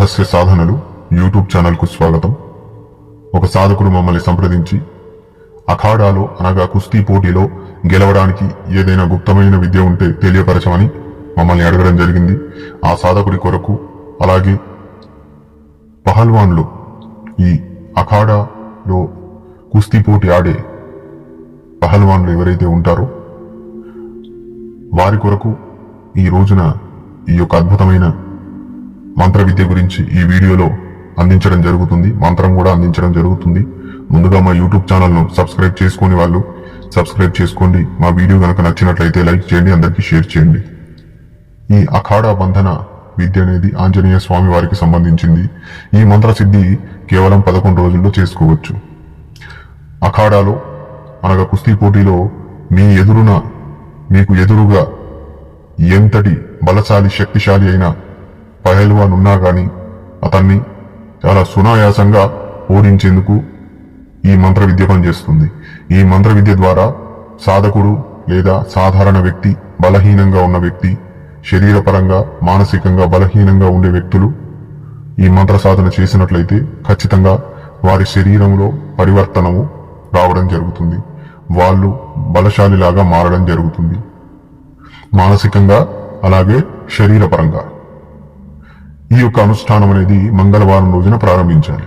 రహస్య సాధనలు యూట్యూబ్ ఛానల్కు స్వాగతం. ఒక సాధకుడు మమ్మల్ని సంప్రదించి అఖాడాలో అనగా కుస్తీ పోటీలో గెలవడానికి ఏదైనా గుప్తమైన విద్య ఉంటే తెలియపరచమని మమ్మల్ని అడగడం జరిగింది. ఆ సాధకుడి కొరకు అలాగే పహల్వాన్లు ఈ అఖాడాలో కుస్తీ పోటీ ఆడే పహల్వాన్లు ఎవరైతే ఉంటారో వారి కొరకు ఈ రోజున ఈ యొక్క అద్భుతమైన మంత్ర విద్య గురించి ఈ వీడియోలో అందించడం జరుగుతుంది. మంత్రం కూడా అందించడం జరుగుతుంది. ముందుగా మా యూట్యూబ్ ఛానల్ను సబ్స్క్రైబ్ చేసుకుని వాళ్ళు సబ్స్క్రైబ్ చేసుకోండి. మా వీడియో కనుక నచ్చినట్లయితే లైక్ చేయండి అందరికీ షేర్ చేయండి. ఈ అఖాడా బంధన విద్య అనేది ఆంజనేయ స్వామి వారికి సంబంధించింది. ఈ మంత్ర సిద్ధి కేవలం పదకొండు రోజుల్లో చేసుకోవచ్చు. అఖాడాలో అనగా కుస్తీ పోటీలో మీ ఎదురున మీకు ఎదురుగా ఎంతటి బలశాలి శక్తిశాలి అయిన పహల్వాన్ ఉన్నా గాని అతన్ని చాలా సునాయాసంగా ఓడించేందుకు ఈ మంత్ర విద్య పనిచేస్తుంది. ఈ మంత్ర విద్య ద్వారా సాధకుడు లేదా సాధారణ వ్యక్తి బలహీనంగా ఉన్న వ్యక్తి శరీరపరంగా మానసికంగా బలహీనంగా ఉండే వ్యక్తులు ఈ మంత్ర సాధన చేసినట్లయితే ఖచ్చితంగా వారి శరీరంలో పరివర్తనము రావడం జరుగుతుంది. వాళ్ళు బలశాలిలాగా మారడం జరుగుతుంది. మానసికంగా అలాగే శరీరపరంగా. ఈ యొక్క అనుష్ఠానం అనేది మంగళవారం రోజున ప్రారంభించాలి.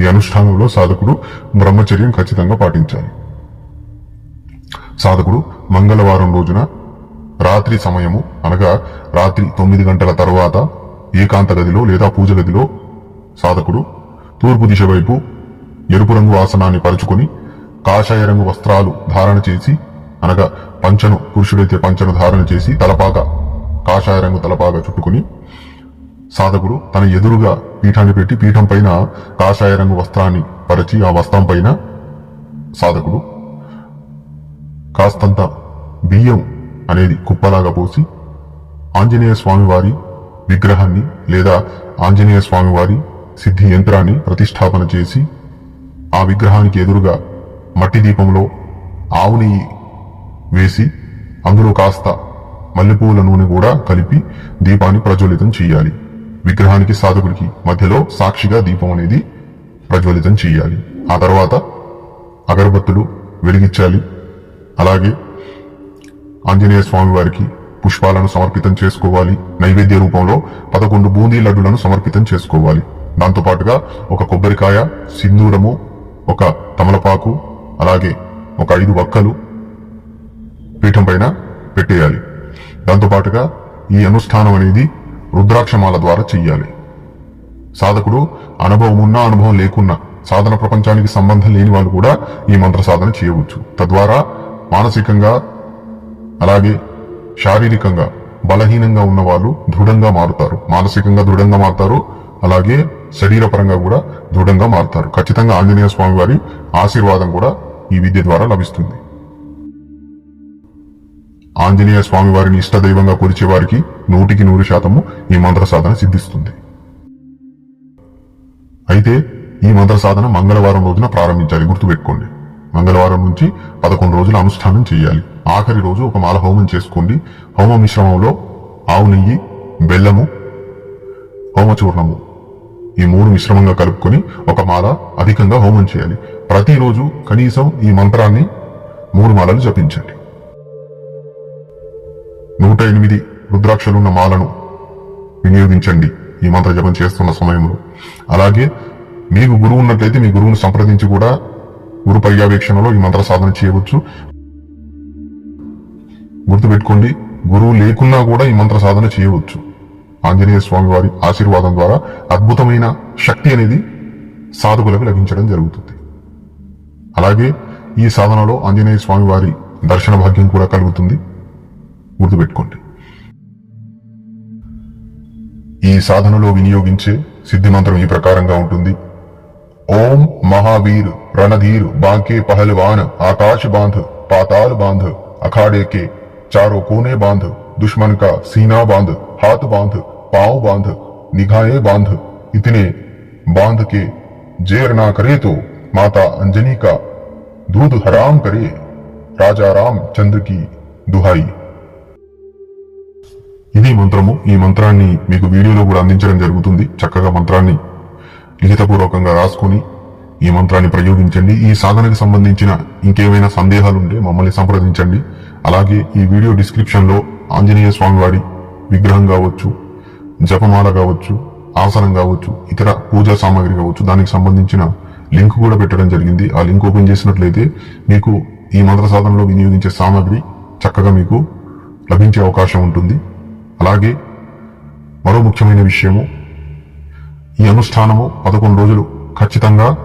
ఈ అనుష్ఠానంలో సాధకుడు బ్రహ్మచర్యం ఖచ్చితంగా పాటించాలి. సాధకుడు మంగళవారం రోజున రాత్రి సమయము అనగా రాత్రి తొమ్మిది గంటల తర్వాత ఏకాంత గదిలో లేదా పూజ గదిలో సాధకుడు తూర్పు దిశ వైపు ఎరుపు రంగు ఆసనాన్ని పరుచుకొని కాషాయ రంగు వస్త్రాలు ధారణ చేసి అనగా పంచను పురుషుడైతే పంచను ధారణ చేసి తలపాక కాషాయ రంగు తలపాక చుట్టుకుని సాధకుడు తన ఎదురుగా పీఠాన్ని పెట్టి పీఠం పైన కాషాయ రంగు వస్త్రాన్ని పరిచి ఆ వస్త్రం పైన సాధకుడు కాస్తంత బియ్యం అనేది కుప్పలాగా పోసి ఆంజనేయ స్వామివారి విగ్రహాన్ని లేదా ఆంజనేయ స్వామివారి సిద్ధి యంత్రాన్ని ప్రతిష్టాపన చేసి ఆ విగ్రహానికి ఎదురుగా మట్టి దీపంలో ఆవు నెయ్యి వేసి అందులో కాస్త మల్లెపూల నూనె కూడా కలిపి దీపాన్ని ప్రజ్వలితం చేయాలి. విగ్రహానికి సాధకుడికి మధ్యలో సాక్షిగా దీపం అనేది ప్రజ్వలితం చేయాలి. ఆ తర్వాత అగరబత్తులు వెలిగించాలి. అలాగే ఆంజనేయ స్వామి వారికి పుష్పాలను సమర్పితం చేసుకోవాలి. నైవేద్య రూపంలో పదకొండు బూందీ లడ్డులను సమర్పితం చేసుకోవాలి. దాంతో పాటుగా ఒక కొబ్బరికాయ సింధూరము ఒక తమలపాకు అలాగే ఒక ఐదు వక్కలు పీఠం పైన పెట్టేయాలి. దాంతోపాటుగా ఈ అనుష్ఠానం అనేది రుద్రాక్షమాల ద్వారా చెయ్యాలి. సాధకుడు అనుభవం ఉన్నా అనుభవం లేకున్నా సాధన ప్రపంచానికి సంబంధం లేని వాళ్ళు కూడా ఈ మంత్ర సాధన చేయవచ్చు. తద్వారా మానసికంగా అలాగే శారీరకంగా బలహీనంగా ఉన్న వాళ్ళు దృఢంగా మారుతారు. మానసికంగా దృఢంగా మారుతారు. అలాగే శరీరపరంగా కూడా దృఢంగా మారుతారు. ఖచ్చితంగా ఆంజనేయ స్వామి వారి ఆశీర్వాదం కూడా ఈ విద్య ద్వారా లభిస్తుంది. ఆంజనేయ స్వామి వారిని ఇష్టదైవంగా కొలిచే వారికి నూటికి నూరు శాతము ఈ మంత్ర సాధన సిద్ధిస్తుంది. అయితే ఈ మంత్ర సాధన మంగళవారం రోజున ప్రారంభించాలి. గుర్తుపెట్టుకోండి. మంగళవారం నుంచి పదకొండు రోజులు అనుష్ఠానం చేయాలి. ఆఖరి రోజు ఒక మాల హోమం చేసుకోండి. హోమ మిశ్రమంలో ఆవు నెయ్యి బెల్లము హోమచూర్ణము ఈ మూడు మిశ్రమంగా కలుపుకొని ఒక మాల అధికంగా హోమం చేయాలి. ప్రతిరోజు కనీసం ఈ మంత్రాన్ని మూడు మాలలు జపించండి నూట ఎనిమిది రుద్రాక్షలున్న మాలను వినియోగించండి. ఈ మంత్ర జపం చేస్తున్న సమయంలో. అలాగే మీకు గురువు ఉన్నట్లయితే మీ గురువును సంప్రదించి కూడా గురు పర్యవేక్షణలో ఈ మంత్ర సాధన చేయవచ్చు. గుర్తుపెట్టుకోండి గురువు లేకున్నా కూడా ఈ మంత్ర సాధన చేయవచ్చు. ఆంజనేయ స్వామి వారి ఆశీర్వాదం ద్వారా అద్భుతమైన శక్తి అనేది సాధకులకు లభించడం జరుగుతుంది. అలాగే ఈ సాధనలో ఆంజనేయ స్వామి వారి దర్శన భాగ్యం కూడా కలుగుతుంది. గుర్తుపెట్టుకోండి. ఈ సాధనలో వినియోగించే సిద్ధి మంత్రం ఈ ప్రకారంగా ఉంటుంది. ఓం మహావీర్ రణధీరు బాంకే పహల్వాన్ ఆకాశ బాంధ్ పాతాల్ బాంధ్ అఖాడేకే చారో కోనే బాంధ్ దుష్మన్ కా సీనా బాంధ్ హాత్ బాంధ పావు బాంధ నిఘాయే బాంధ ఇతనే బాంధ కే జేర్ జేర్నా కరేతో మాతా అంజనీకా దూదు హరాం కరే రాజారాం చంద్రకి దుహాయి. ఇది మంత్రము. ఈ మంత్రాన్ని మీకు వీడియోలో కూడా అందించడం జరుగుతుంది. చక్కగా మంత్రాన్ని లిఖితపూర్వకంగా రాసుకొని ఈ మంత్రాన్ని ప్రయోగించండి. ఈ సాధనకు సంబంధించిన ఇంకేమైనా సందేహాలు ఉంటే మమ్మల్ని సంప్రదించండి. అలాగే ఈ వీడియో డిస్క్రిప్షన్లో ఆంజనేయ స్వామి వారి విగ్రహం కావచ్చు జపమాల కావచ్చు ఆసనం కావచ్చు ఇతర పూజా సామాగ్రి కావచ్చు దానికి సంబంధించిన లింక్ కూడా పెట్టడం జరిగింది. ఆ లింక్ ఓపెన్ చేసినట్లయితే మీకు ఈ మంత్ర సాధనలో వినియోగించే సామాగ్రి చక్కగా మీకు లభించే అవకాశం ఉంటుంది. అలాగే మరో ముఖ్యమైన విషయము ఈ అనుష్ఠానము పదకొండు రోజులు ఖచ్చితంగా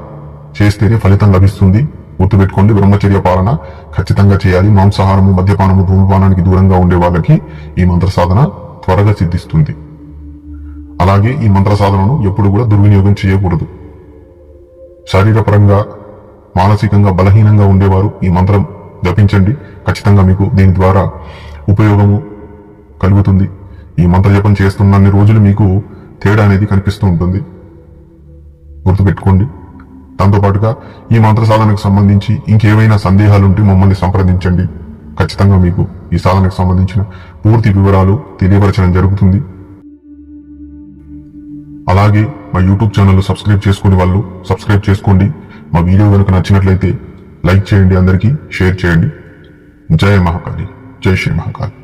చేస్తేనే ఫలితం లభిస్తుంది. గుర్తుపెట్టుకోండి బ్రహ్మచర్య పాలన ఖచ్చితంగా చేయాలి. మాంసాహారము మద్యపానము ధూమపానానికి దూరంగా ఉండే వాళ్ళకి ఈ మంత్ర సాధన త్వరగా సిద్ధిస్తుంది. అలాగే ఈ మంత్ర సాధనను ఎప్పుడు కూడా దుర్వినియోగం చేయకూడదు. శారీరపరంగా మానసికంగా బలహీనంగా ఉండేవారు ఈ మంత్రం జపించండి. ఖచ్చితంగా మీకు దీని ద్వారా ఉపయోగము కలుగుతుంది. ఈ మంత్ర జపం చేస్తున్నన్ని రోజులు మీకు తేడా అనేది కనిపిస్తూ ఉంటుంది. గుర్తుపెట్టుకోండి. దాంతోపాటుగా ఈ మంత్ర సాధనకు సంబంధించి ఇంకేమైనా సందేహాలుంటే మమ్మల్ని సంప్రదించండి. ఖచ్చితంగా మీకు ఈ సాధనకు సంబంధించిన పూర్తి వివరాలు తెలియపరచడం జరుగుతుంది. అలాగే మా యూట్యూబ్ ఛానల్ సబ్స్క్రైబ్ చేసుకునే వాళ్ళు సబ్స్క్రైబ్ చేసుకోండి. మా వీడియో కనుక నచ్చినట్లయితే లైక్ చేయండి అందరికీ షేర్ చేయండి. జయ మహాకాళి. జై శ్రీ మహాకాళి.